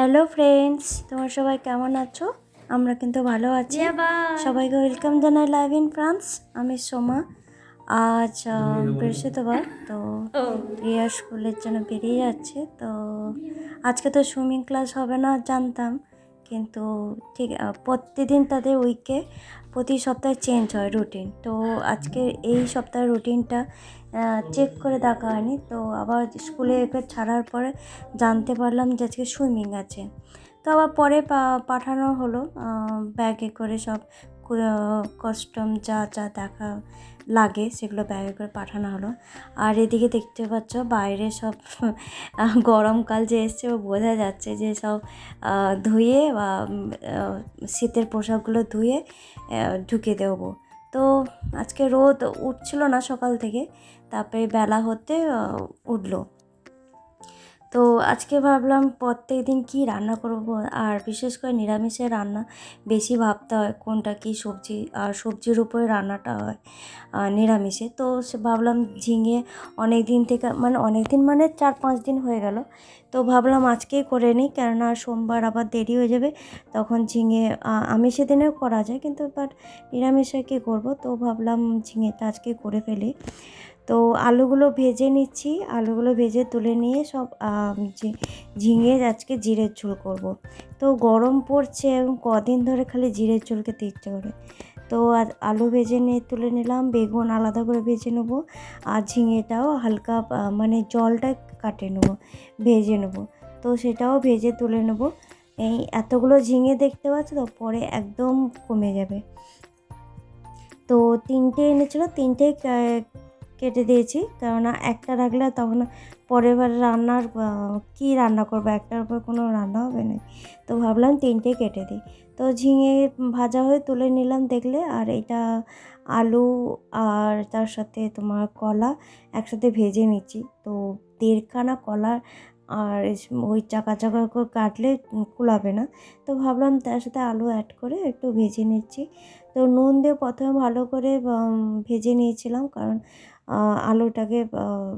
Hello friends তোমার সবাই কেমন আছো? আমরা কিন্তু ভালো আছি। সবাইকে ওয়েলকাম জানাই লাইভ ইন ফ্রান্স আমি সোমা। আজ বৃহস্পতিবার তো রিয়া স্কুলের জন্য বেরিয়ে যাচ্ছে তো আজকে তো সুইমিং ক্লাস হবে না জানতাম। কিন্তু ঠিক প্রতিদিন তাদের উইকে প্রতি সপ্তাহে চেঞ্জ হয় রুটিন তো আজকে এই সপ্তাহের রুটিনটা চেক করে দেখা হয়নি। তো আবার স্কুলে একে ছাড়ার পরে জানতে পারলাম যে আজকে সুইমিং আছে। তো আবার পরে পাঠানো হলো ব্যাগে করে সব কস্টম যা যা দেখা লাগে সেগুলো ব্যাগে করে পাঠানো হলো। আর এদিকে দেখতে পাচ্ছ বাইরে সব গরমকাল যে এসছে ও বোঝা যাচ্ছে যে সব ধুয়ে বা শীতের পোশাকগুলো ধুয়ে ঢুকে দেবো। তো আজকে রোদ উঠছিল না সকাল থেকে, তারপরে বেলা হতে উঠল। তো আজকে ভাবলাম প্রত্যেক দিন কী রান্না করব আর বিশেষ করে নিরামিষের রান্না বেশি ভাবতে হয় কোনটা কী সবজি আর সবজির উপরে রান্নাটা হয় নিরামিষে। তো সে ভাবলাম ঝিঙে অনেক দিন থেকে মানে অনেক দিন মানে চার পাঁচ দিন হয়ে গেল। তো ভাবলাম আজকেই করে নিই কেননা সোমবার আবার দেরি হয়ে যাবে তখন ঝিঙে আহ, আমিষের দিনেও করা যায় কিন্তু বাট নিরামিষে কী করব? তো ভাবলাম ঝিঙেটা আজকে করে ফেলি। তো আলুগুলো ভেজে নিচ্ছি। আলুগুলো ভেজে তুলে নিয়ে সব ঝিঙে, আজকে জিরের ঝোল করব। তো গরম পড়ছে এবং কদিন ধরে খালি জিরের ঝোল খেতে ইচ্ছে করে। তো আলু ভেজে নিয়ে তুলে নিলাম, বেগুন আলাদা করে ভেজে নেব আর ঝিঙেটাও হালকা মানে জলটা কাটে নেব, ভেজে নেব। তো সেটাও ভেজে তুলে নেব। এই এতগুলো ঝিঙে দেখতে পাচ্ছ তো, পরে একদম কমে যাবে। তো তিনটে এনেছিল, তিনটে কেটে দিয়েছি। কেননা একটা রাখলে তখন পরের বার রান্নার কী রান্না করব? একটার উপর কোনো রান্না হবে না। তো ভাবলাম তিনটে কেটে দিই। তো ঝিঙে ভাজা হয়ে তুলে নিলাম দেখলে। আর এটা আলু আর তার সাথে তোমার কলা একসাথে ভেজে নিচ্ছি। তো দেড়খানা কলা আর ওই চাকা চাকা করে কাটলে কুলাবে না। তো ভাবলাম তার সাথে আলু অ্যাড করে একটু ভেজে নিচ্ছি। তো নুন দিয়ে প্রথমে ভালো করে ভেজে নিয়েছিলাম। কারণ আলুটাকে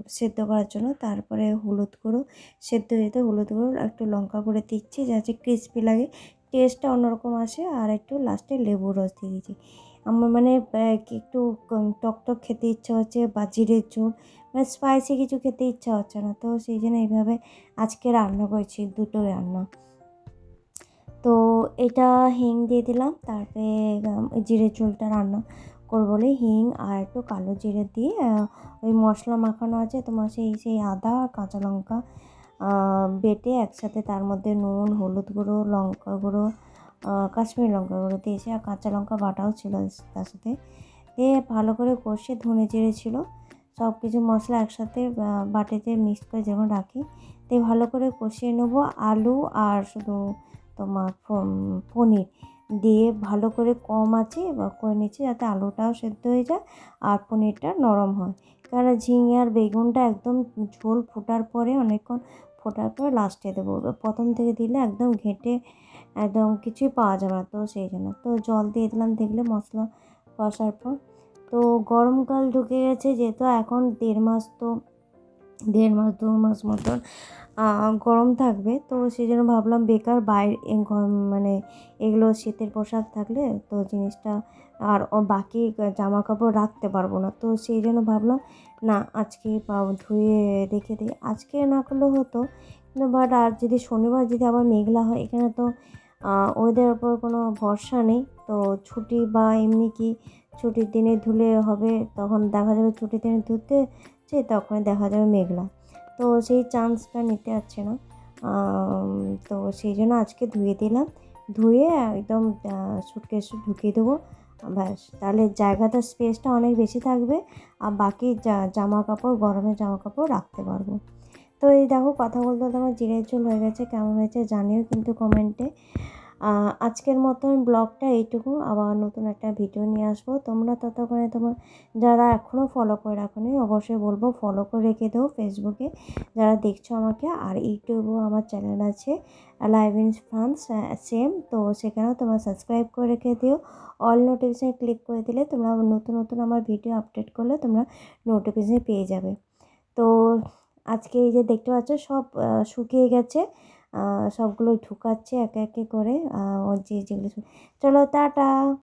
সেদ্ধ করার জন্য তারপরে হলুদ গুঁড়ো, সেদ্ধ যেতে হলুদ গুঁড়ো, একটু লঙ্কা গুঁড়ো দিচ্ছি, যাতে ক্রিস্পি লাগে। টেস্টটা অন্যরকম আসে, আর একটু লাস্টে লেবুর রস দিয়ে দিচ্ছি। আমার মানে একটু কম- টক টক খেতে ইচ্ছা হচ্ছে, বা জিরের ঝোল মানে স্পাইসি কিছু খেতে ইচ্ছা হচ্ছে না। তো সেই জন্য এইভাবে আজকে রান্না করেছি, দুটো রান্না। তো এটা হিং দিয়ে দিলাম, তারপরে জিরে ঝোলটা রান্না করব বলে হিং আর একটু কালো জিরে দিয়ে ওই মশলা মাখানো আছে, তোমার সেই সেই আদা আর কাঁচা লঙ্কা বেটে একসাথে তার মধ্যে নুন, হলুদ গুঁড়ো, লঙ্কা গুঁড়ো কাশ্মীর লঙ্কা গুঁড়ো দিয়েছি আর কাঁচা লঙ্কা বাটাও ছিল তার সাথে। দিয়ে ভালো করে কষে ধনে জিরে ছিল, সব কিছু মশলা একসাথে বাটিতে মিক্স করে যেমন রাখি, দিয়ে ভালো করে কষিয়ে নেব আলু আর শুধু তোমার পনির। দিয়ে ভালো করে কম আছে বা করে নিচ্ছি যাতে আলুটাও সেদ্ধ হয়ে যায় আর পনিরটা নরম হয়। কারণ ঝিঙে আর বেগুনটা একদম ঝোল ফোটার পরে, অনেকক্ষণ ফোটার পরে লাস্টে দেবো। প্রথম থেকে দিলে একদম ঘেঁটে একদম কিছুই পাওয়া যাবে না তো সেই জন্য। তো জল দিয়ে দিলাম, দেখলে মশলা কষার পর। তো গরমকাল ঢুকে গেছে, যেহেতু এখন দেড় মাস তো দেড় মাস, দু মাস মতন গরম থাকবে। তো সেই জন্য ভাবলাম বেকার বাইরে মানে এগুলো শীতের পোশাক থাকলে তো জিনিসটা আর বাকি জামা কাপড় রাখতে পারব না। তো সেই জন্য ভাবলাম, না, আজকে ধুয়ে রেখে দিই। আজকে না করলেও হতো। কিন্তু বাট আর যদি শনিবার যদি আবার মেঘলা হয়, এখানে তো ওদের ওপর কোনো ভরসা নেই। তো ছুটি বা এমনি কি ছুটির দিনে ধুলে হবে, তখন দেখা যাবে ছুটির দিনে ধুতে যে তখন দেখা যাবে মেঘলা। তো সেই চান্সটা নিতে পারছে না। তো সেই জন্য আজকে ধুয়ে দিলাম। ধুয়ে একদম সুটকেসে ঢুকিয়ে দেবো। ব্যাস, তাহলে জায়গাটা স্পেসটা অনেক বেশি থাকবে। আর বাকি জামা কাপড় গরমের জামা কাপড় রাখতে পারব। তো এই দেখো, কথা বলতে বলতে আমার ঝোল হয়ে গেছে। কেমন হয়েছে জানিও কিন্তু কমেন্টে আজকের মতন ব্লগটা এইটুকু। আবার নতুন একটা ভিডিও নিয়ে আসব। তোমরা ততক্ষণে তোমার যারা এখনও ফলো করে রাখোনি, অবশ্যই বলব ফলো করে রেখে দেও ফেসবুকে যারা দেখছ আমাকে, আর ইউটিউবেও আমার চ্যানেল আছে লাইভ ইন ফ্রান্স সেম তো সেখানেও তোমরা সাবস্ক্রাইব করে রেখে দিও। অল নোটিফিকেশান ক্লিক করে দিলে তোমরা নতুন নতুন আমার ভিডিও আপডেট করলে তোমরা নোটিফিকেশান পেয়ে যাবে। তো আজকে এই যে দেখতে পাচ্ছ, সব শুকিয়ে গেছে। আহ, সবগুলো ঢুকাচ্ছে একে একে করে। ওর যে যেগুলো চলো টাটা।